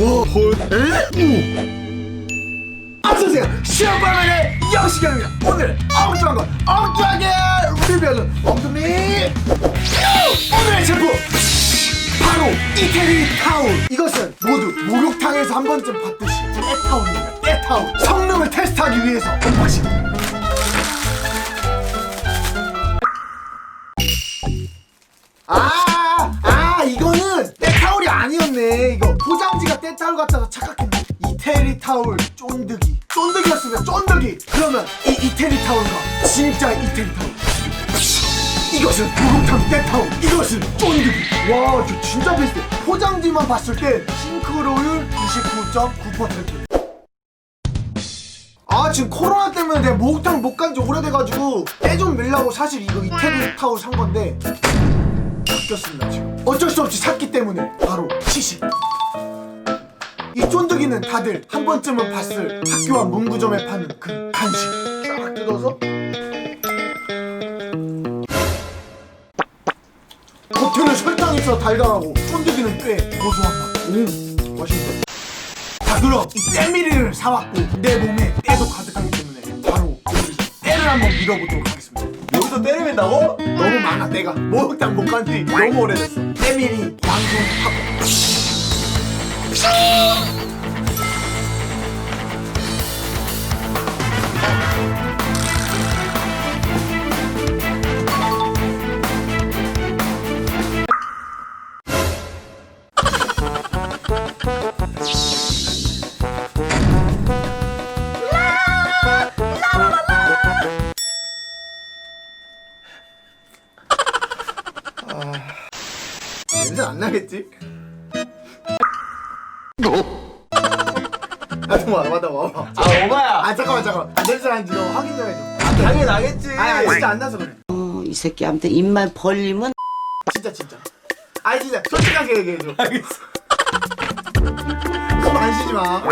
와, 헐. 에? 어서오세요 시험발만의 영식형입니다. 오늘 엉뚱한 건 엉뚱하게 리뷰하는 엉뚱이 오늘의 제품 바로 이태리 타올 이것은 모두 목욕탕에서 한 번쯤 봤듯이 때타올입니다. 때타올 성능을 테스트하기 위해서. 언박싱 아, 아, 이거는 아니었네. 이거 포장지가 때타올 같아서 착각했네. 이태리 타올 쫀득이. 쫀득이었으면 쫀득이. 그러면 이 이태리 타올과 진짜 이태리 타올. 이것은 목욕탕 때타올. 이것은 쫀득이. 와, 저 진짜 비슷해. 포장지만 봤을 때 싱크로율 99.9%. 아 지금 코로나 때문에 내가 목욕탕 못 간 지 오래돼가지고 때 좀 밀라고 사실 이거 이태리 타올 산 건데 바뀌었습니다 지금 어쩔 수 없이 샀기 때문에 바로 시식 이 쫀득이는 다들 한 번쯤은 봤을 학교와 문구점에 파는 그 간식. 쫙 뜯어서? 겉에는 설탕이 있어 달달하고 쫀득이는 꽤 고소한 맛 음 맛있다. 자 그럼 이 때밀이를 사왔고 내 몸에 때도 가득하기 때문에 바로 때를 한번 밀어보도록 하겠습니다 여기서 때려맨다고? 너무 많아 내가. 목욕탕 못 간지 너무 오래됐어. 때밀이 양손 하고 냄새 안 나겠지? 아 잠깐만 와봐. 아 오바야. 아 잠깐만 잠깐만. 아, 냄새 나는지 너 확인 좀 해줘 당연히 나겠지. 아니 진짜 안 나서 그래. 어, 이 새끼한테 입만 벌리면 진짜 진짜. 아니 진짜 솔직하게 얘기해줘. 알겠어. 숨안 쉬지 마